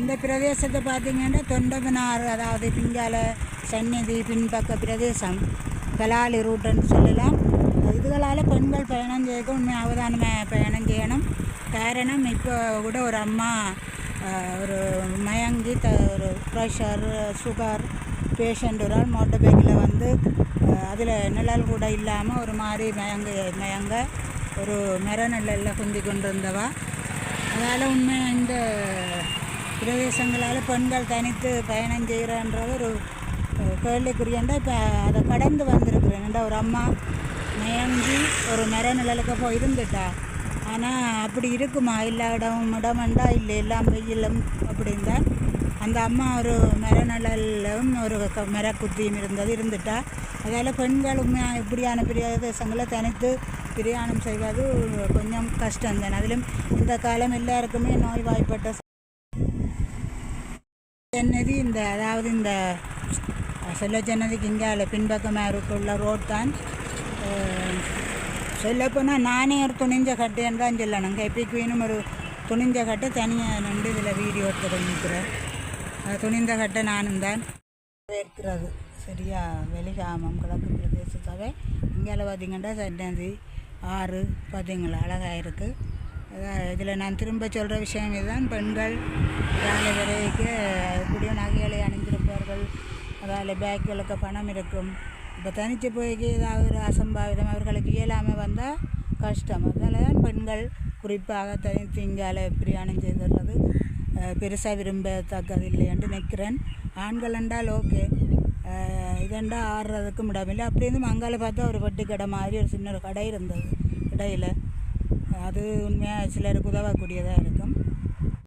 இந்த பிரதேசத்தை பார்த்தீங்கன்னா தொண்டமனார் அதாவது பிங்கால சந்நிதி பின்பக்க பிரதேசம் கலாலி ரூட்டுன்னு சொல்லலாம். இதுகளால் பெண்கள் பயணம் செய்ய உண்மை அவதானமாக பயணம் செய்யணும். காரணம் இப்போ கூட ஒரு அம்மா ஒரு மயங்கி த ஒரு ப்ரெஷர் சுகர் பேஷண்ட் ஒரு ஆள் மோட்டர் பைக்கில் வந்து அதில் நிழல் கூட இல்லாமல் ஒரு மாதிரி மயங்க மயங்க ஒரு மர நிழலில் குந்தி கொண்டு இருந்தவா அதனால் உண்மை இந்த பிரதேசங்களால் பெண்கள் தனித்து பயணம் செய்கிறன்றது ஒரு கேள்விக்குரியண்டா இப்போ அதை கடந்து வந்திருக்கிறேன்டா ஒரு அம்மா மயங்கி ஒரு மர நிழலுக்கு போய் இருந்துட்டா? ஆனால் அப்படி இருக்குமா? எல்லா இடமும் இடமண்டா இல்லை எல்லாம் வெயிலும் அப்படின்னா அந்த அம்மா ஒரு மரநிழலும் ஒரு க- மரக்குத்தியும் இருந்தது இருந்துட்டா. அதால் பெண்கள் உண்மையாக இப்படியான பிரதேசங்களை தனித்து பிரயாணம் செய்வது கொஞ்சம் கஷ்டம்தான். அதிலும் இந்த காலம் எல்லாருக்குமே நோய்வாய்ப்பட்ட ஜன்னதி இந்த அதாவது இந்த செல்ல ஜன்னதிக்கு இங்கால பின்பக்கமாக இருக்குள்ள ரோட் தான். சொல்லப்போனால் நானே ஒரு துணிஞ்ச கட்டுன்னு தான் சொல்லணும். கைப்பிக்கு வேணும் ஒரு துணிஞ்ச கட்டை தனியாக நின்று இதில் வீடியோ எடுத்து துணிந்த கட்டை நானும் தான். இருக்கிறது. சரியா? வெளிகாமம் கிழக்கு பிரதேச இங்கேயில் இங்கே பார்த்தீங்கன்னா ஆறு பார்த்தீங்களா? அழகாக இருக்குது இதில் நான் திரும்ப சொல்கிற விஷயம் இதுதான். பெண்கள் வேலை வரைக்கு கூடிய நகைகளை அணிந்திருப்பார்கள். அதால் பேக்குகளுக்கு பணம் இருக்கும். இப்போ தனித்து போய் ஏதாவது ஒரு அசம்பாவிதம் அவர்களுக்கு இயலாமல் வந்தால் கஷ்டம். அதனால தான் பெண்கள் குறிப்பாக தனித்து இங்கால பிரயாணம் செய்துடுறது பெருசாக விரும்பத்தக்கது இல்லை என்று நிற்கிறேன் ஆண்கள் என்றால் ஓகே. இதெண்டா ஆடுறதுக்கும் இடமில்லை அப்படி இருந்து மங்கால பார்த்தா ஒரு வட்டி கடை மாதிரி ஒரு சின்ன ஒரு கடை இருந்தது. இடையில அது உண்மையாக சிலருக்கு உதவக்கூடியதாக இருக்கும்.